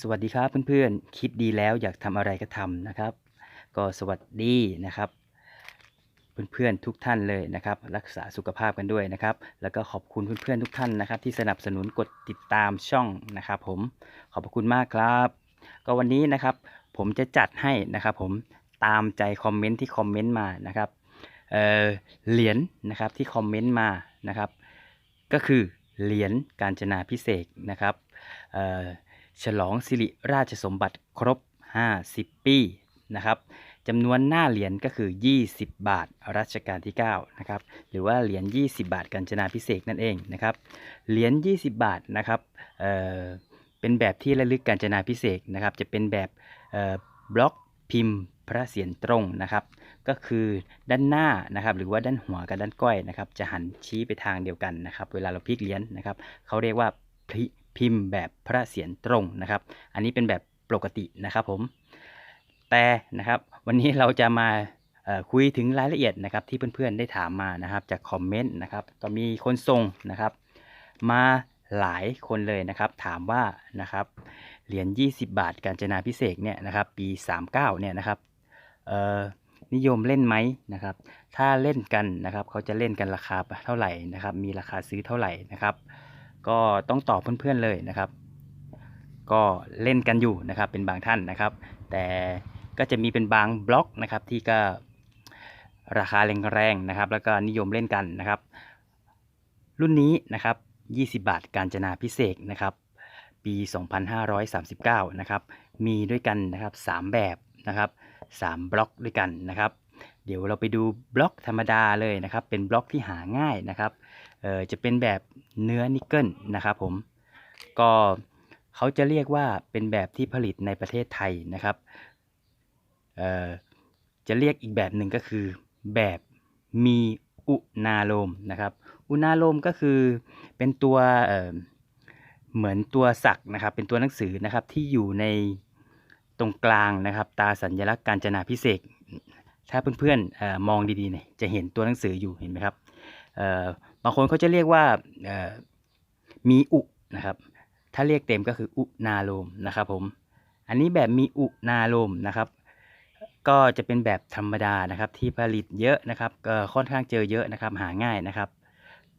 สวัสดีครับเพื่อนๆ คิดดีแล้วอยากทำอะไรก็ทำนะครับ ก็สวัสดีนะครับ เพื่อนๆทุกท่านเลยนะครับ รักษาสุขภาพกันด้วยนะครับ แล้วก็ขอบคุณเพื่อนๆทุกท่านนะครับ ที่สนับสนุนกดติดตามช่องนะครับ ผมขอบพระคุณมากครับ ก็วันนี้นะครับ ผมจะจัดให้นะครับผมตามใจคอมเมนต์ที่คอมเมนต์มานะครับเออเหรียญนะครับที่คอมเมนต์มานะครับ ก็คือเหรียญกาญจนาพิเศษนะครับเออ ฉลองสิริราชสมบัติครบ 50 ปีนะครับจำนวนหน้าเหรียญก็คือ 20 บาทรัชกาลที่9นะครับหรือว่าเหรียญ 20 บาทกาญจนาพิเศษนั่นเองนะครับเหรียญ 20 บาทนะครับเเป็นแบบที่ระลึกกาญจนาพิเศษนะครับจะเป็นแบบบล็อกพิมพ์พระเศียรตรงนะครับก็คือด้านหน้านะครับหรือว่าด้านหัวกับด้านก้อยนะครับจะหันชี้ไปทางเดียวกันนะครับเวลาเราพลิกเหรียญนะครับเขาเรียกว่าพลิ พิมพ์แบบพระเศียรตรงนะครับ อันนี้เป็นแบบปกตินะครับผมแต่นะครับวันนี้เราจะมาคุยถึงรายละเอียดนะครับที่เพื่อนๆได้ถามมานะครับจากคอมเมนต์นะครับก็มีคนส่งนะครับ มาหลายคนเลยนะครับ ถามว่านะครับเหรียญ20 บาท กาญจนาพิเศษเนี่ยนะครับ ปี 39เนี่ยนะครับนิยมเล่นไหมนะครับ ถ้าเล่นกันนะครับ เขาจะเล่นกันราคาเท่าไหร่นะครับ มีราคาซื้อเท่าไหร่นะครับ ก็ต้องตอบเพื่อนๆเลยนะครับ ก็เล่นกันอยู่นะครับเป็นบางท่านนะครับ แต่ก็จะมีเป็นบางบล็อกนะครับที่ก็ราคาแรงๆนะครับ แล้วก็นิยมเล่นกันนะครับ รุ่นนี้นะครับ 20 บาทการจนาพิเศษนะครับ ปี 2539 นะครับ มีด้วยกันนะครับ 3 แบบนะครับ 3 บล็อกด้วยกันนะครับ เดี๋ยวเราไปดูบล็อกธรรมดาเลยนะครับ เป็นบล็อกที่หาง่ายนะครับเอ่อจะเป็นแบบเนื้อนิกเกิลนะครับผมก็เขาจะเรียกว่าเป็นแบบที่ผลิตในประเทศไทยนะครับเอ่อจะเรียกอีกแบบหนึ่งก็คือแบบมีอุณาโลมนะครับ อุณาโลมก็คือเป็นตัวเอ่อเหมือนตัวสักนะครับ เป็นตัวหนังสือนะครับที่อยู่ในตรงกลางนะครับ ตาสัญลักษณ์การจนาพิเศษ ถ้าเพื่อนๆออมองดีๆเนี่ยจะเห็นตัวหนังสืออยู่เห็นไหมครับบางคนเขาจะเรียกว่ามีอุนะครับถ้าเรียกเต็มก็คืออุณาโลมนะครับผมอันนี้แบบมีอุณาโลมนะครับ ก็จะเป็นแบบธรรมดานะครับที่ผลิตเยอะนะครับก็ค่อนข้างเจอเยอะนะครับหาง่ายนะครับ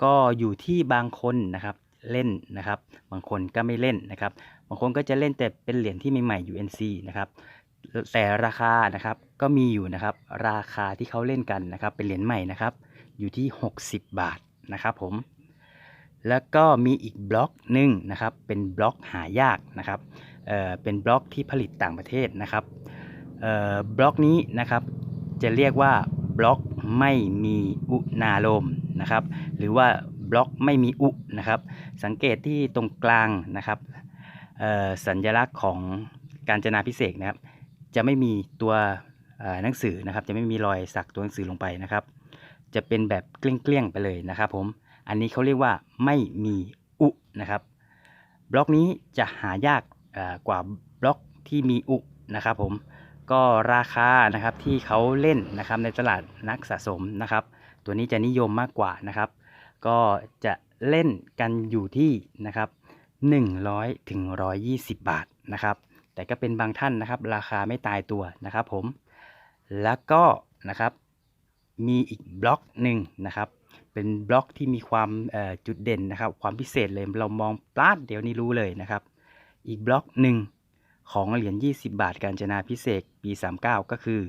ก็อยู่ที่บางคนนะครับเล่นนะครับ บางคนก็ไม่เล่นนะครับ บางคนก็จะเล่นแต่เป็นเหรียญที่ใหม่ๆ UNC นะครับ แต่ราคานะครับก็มีอยู่นะครับ ราคาที่เขาเล่นกันนะครับ เป็นเหรียญใหม่นะครับ อยู่ที่ 60 บาทนะครับผม แล้วก็มีอีกบล็อกหนึ่งนะครับ เป็นบล็อกหายากนะครับเอ่อเป็นบล็อกที่ผลิตต่างประเทศนะครับเอ่อบล็อกนี้นะครับจะเรียกว่าบล็อกไม่มีอุณาโลมนะครับ หรือว่าบล็อกไม่มีอุนะครับ สังเกตที่ตรงกลางนะครับเอ่อสัญลักษณ์ของการจนาพิเศษนะครับ จะไม่มีตัวหนังสือนะครับ จะไม่มีรอยสักตัวหนังสือลงไปนะครับ จะเป็นแบบเกลี้ยงๆไปเลยนะครับ ผม อันนี้เขาเรียกว่าไม่มีอุนะครับ บล็อกนี้จะหายากกว่าบล็อกที่มีอุนะครับผมก็ราคานะครับที่เขาเล่นนะครับในตลาดนักสะสมนะครับ ตัวนี้จะนิยมมากกว่านะครับ ก็จะเล่นกันอยู่ที่นะครับ100ถึง120 บาทนะครับ แต่ก็เป็นบางท่านนะครับ ราคาไม่ตายตัวนะครับผม แล้วก็นะครับมีอีกบล็อกหนึ่งนะครับ เป็นบล็อกที่มีความจุดเด่นนะครับ ความพิเศษเลยเรามองปลาดเดี๋ยวนี้รู้เลยนะครับ อีกบล็อกหนึ่งของเหรียญ 20 บาท การจนาพิเศษปี 39 ก็คือ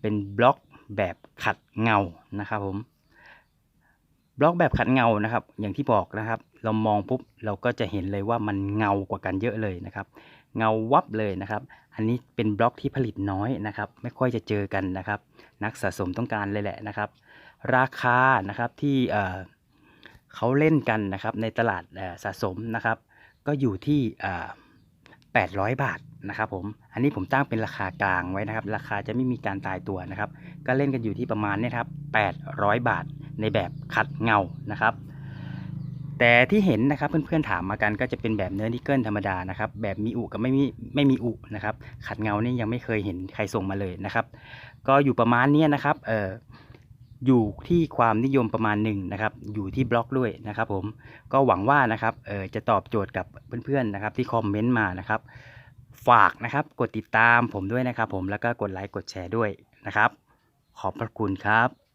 เป็นบล็อกแบบขัดเงานะครับผม บล็อกแบบขัดเงานะครับ อย่างที่บอกนะครับ เรามองปุ๊บเราก็จะเห็นเลยว่ามันเงากว่ากันเยอะเลยนะครับ เงาวับเลยนะครับ อันนี้เป็นบล็อกที่ผลิตน้อยนะครับ ไม่ค่อยจะเจอกันนะครับ นักสะสมต้องการเลยแหละนะครับ ราคานะครับที่เขาเล่นกันนะครับในตลาดสะสมนะครับ ก็อยู่ที่ 800 บาทนะครับผม อันนี้ผมตั้งเป็นราคากลางไว้นะครับ ราคาจะไม่มีการตายตัวนะครับ ก็เล่นกันอยู่ที่ประมาณนี้ครับ 800 บาทในแบบขัดเงานะครับ แต่ที่เห็นนะครับเพื่อนๆถามมากันก็จะเป็นแบบเนื้อนิกเกิลธรรมดานะครับ แบบมีอุกับไม่มีไม่มีอุนะครับ ขัดเงานี่ยังไม่เคยเห็นใครส่งมาเลยนะครับ ก็อยู่ประมาณนี้นะครับ เออ อยู่ที่ความนิยมประมาณหนึ่งนะครับ อยู่ที่บล็อกด้วยนะครับผมก็หวังว่านะครับเออจะตอบโจทย์กับเพื่อนๆนะครับ ที่คอมเมนต์มานะครับ ฝากนะครับกดติดตามผมด้วยนะครับ ผมแล้วก็กดไลค์กดแชร์ด้วยนะครับ ขอบพระคุณครับ